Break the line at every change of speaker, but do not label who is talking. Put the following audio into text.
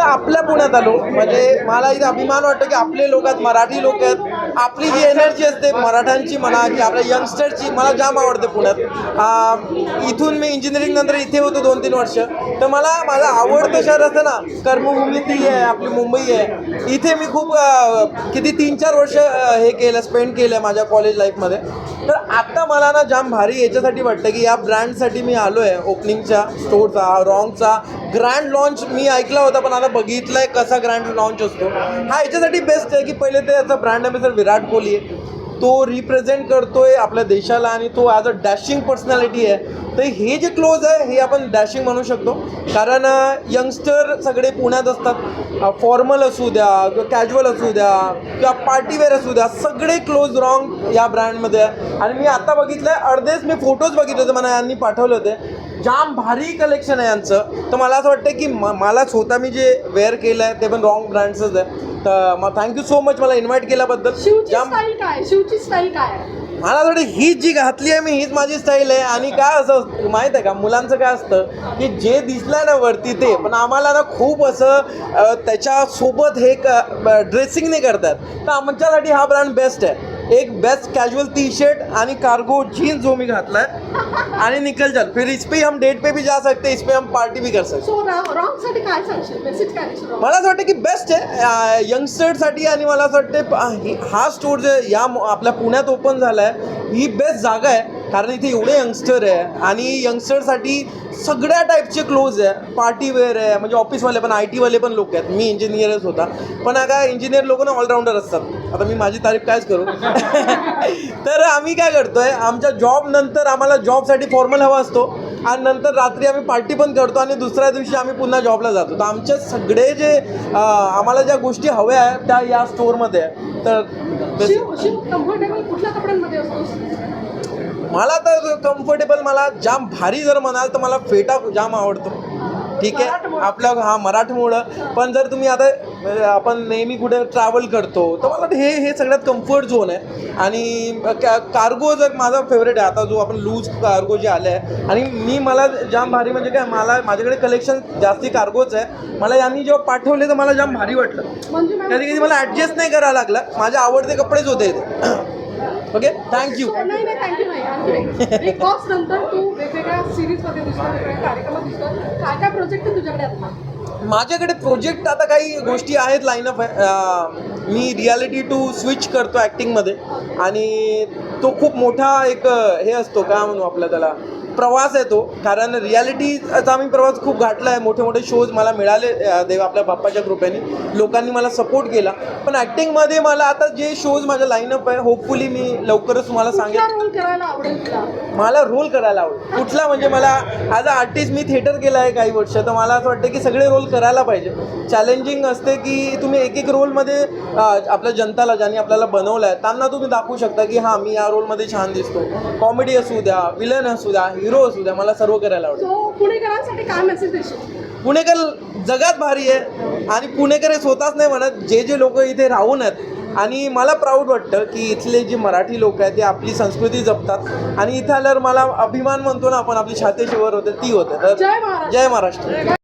आपल्या पुण्यात आलो. म्हणजे मला इथे अभिमान वाटतो की आपले लोक आहेत मराठी लोक आहेत. आपली जी एनर्जी असते मराठ्यांची म्हणा की आपल्या यंगस्टरची मला जाम आवडते पुण्यात. इथून मी इंजिनिअरिंग नंतर इथे होतो दोन तीन वर्ष. तर मला माझं आवडतं शहर असतं ना कर्मभूमी ती आहे आपली मुंबई आहे. इथे मी खूप किती तीन चार वर्ष हे केलं स्पेंड केलं माझ्या कॉलेज लाईफमध्ये तर आत्ता मला ना जाम भारी याच्यासाठी वाटतं की या ब्रँडसाठी मी आलो आहे ओपनिंगच्या स्टोरचा रॉंगचा ग्रँड लॉन्च मी ऐकला होता पण आता बघितलं आहे कसा ग्रँड लॉन्च असतो. हा याच्यासाठी बेस्ट आहे की पहिले ते याचा ब्रँड ॲम्बेसर विराट कोहली आहे तो रिप्रेझेंट करतोय आपल्या देशाला आणि तो ॲज अ डॅशिंग पर्सनॅलिटी आहे. तर हे जे क्लोज आहे हे आपण डॅशिंग म्हणू शकतो. कारण यंगस्टर सगळे पुण्यात असतात. फॉर्मल असू द्या किंवा कॅज्युअल असू द्या किंवा पार्टीवेअर असू द्या सगळे क्लोज रॉंग या ब्रँडमध्ये आहे. आणि मी आता बघितलं आहे अर्धेच मी फोटोज बघितले होते मला यांनी पाठवले होते. जाम भारी कलेक्शन आहे यांचं. तर मला असं वाटतं की म मला स्वतः मी जे वेअर केलं आहे ते पण रॉंग ब्रँड्सच आहे. तर मग थँक्यू सो मच मला इन्व्हाइट केल्याबद्दल.
शिवची
जाम
स्टाईल काय? शिवची स्टाईल काय आहे?
मला असं वाटतं हीच जी घातली आहे मी हीच माझी स्टाईल आहे. आणि काय असं माहीत आहे का मुलांचं काय असतं की जे दिसलं ना वरती ते पण आम्हाला ना खूप असं अ, त्याच्यासोबत हे ड्रेसिंग नाही करतात. तर आमच्यासाठी हा ब्रँड बेस्ट आहे. एक बेस्ट कैजुअल टी शर्ट आणि कार्गो जीन्स जो मी घातला है आणि निकल चल फिर इस पे हम डेट पे भी जा सकते हैं इस पे हम पार्टी भी कर सकते हैं. मला असं वाटतं की बेस्ट आहे. यंगस्टरसाठी आणि मला असं वाटतं ही- स्टोर जे या आपल्या पुण्यात ओपन झाला आहे ही बेस्ट जागा आहे. कारण इथे एवढे यंगस्टर आहे. आणि यंगस्टरसाठी सगळ्या टाईपचे क्लोज आहे. पार्टी वेअर आहे. म्हणजे ऑफिसवाले पण आय टीवाले पण लोक आहेत. मी इंजिनियरच होता. पण काय इंजिनियर लोक ना ऑलराऊंडर असतात. आता मी माझी तारीफ कायच करू? तर आम्ही काय करतोय आमच्या जॉब नंतर आम्हाला जॉबसाठी फॉर्मल हवा असतो आणि नंतर रात्री आम्ही पार्टी पण करतो आणि दुसऱ्या दिवशी आम्ही पुन्हा जॉबला जातो. तर आमचे सगळे जे आम्हाला ज्या गोष्टी हव्या आहेत त्या या स्टोअरमध्ये आहे तर मला तर कम्फर्टेबल मला जाम भारी जर म्हणाल तर मला फेटा जाम आवडतो. ठीक आहे. आपल्या हा मराठमोळं. पण जर तुम्ही आता आपण नेहमी कुठे ट्रॅव्हल करतो तर मला वाटतं हे हे सगळ्यात कम्फर्ट झोन आहे. आणि कार्गो जर माझा फेवरेट आहे आता जो आपण लूज कार्गो जे आले आहे आणि मी मला जाम भारी म्हणजे काय मला माझ्याकडे कलेक्शन जास्ती कार्गोच आहे. मला यांनी जेव्हा पाठवले तर मला जाम भारी वाटलं.
म्हणजे
कधी कधी मला ॲडजस्ट नाही करावं लागलं. माझे आवडते कपडेच होते. ओके थँक्यू
वेगवेगळ्या सिरीजमध्ये कार्यक्रमात काय काय प्रोजेक्ट तुझ्याकडे आता?
माझ्याकडे प्रोजेक्ट आता काही गोष्टी आहेत लाईनअप आहे. मी रियालिटी टू स्विच करतो ॲक्टिंगमध्ये आणि तो खूप मोठा एक हे असतो काय म्हणू आपला त्याला? प्रवास आहे तो कारण रियालिटीचा मी प्रवास खूप गाठला आहे. मोठे मोठे शोज मला मिळाले देव आपल्या बाप्पाच्या कृपेने. लोकांनी मला सपोर्ट केला. पण ॲक्टिंगमध्ये मला आता जे शोज माझ्या लाईनअप आहे होपफुली मी लवकरच तुम्हाला सांगेन.
तुला?
मला रोल करायला आवडेल. कुठला? म्हणजे मला ॲज अ आर्टिस्ट मी थिएटर केलं आहे काही वर्ष तर मला असं वाटतं की सगळे रोल करायला पाहिजे. चॅलेंजिंग असते की तुम्ही एक एक रोलमध्ये आपल्या जनताला ज्यांनी आपल्याला बनवलं आहे त्यांना तुम्ही दाखवू शकता की हां मी या रोलमध्ये छान दिसतो कॉमेडी असू द्या विलन असू द्या हिरो असू द्या मला सर्व करायला आवडेल.
सो पुणेकरांसाठी काय मेसेज देशील?
पुणेकर जगात भारी आहे आणि पुणेकर हे स्वतःच नाही म्हणत जे जे लोक इथे राहून आहेत. आणि मला प्राऊड वाटतं की इथले जे मराठी लोक आहेत ते आपली संस्कृती जपतात. आणि इथं आल्यावर मला अभिमान म्हणतो ना आपण आपली छातीशी वर होते ती होते. तर
जय महाराष्ट्र.
जय महाराष्ट्र.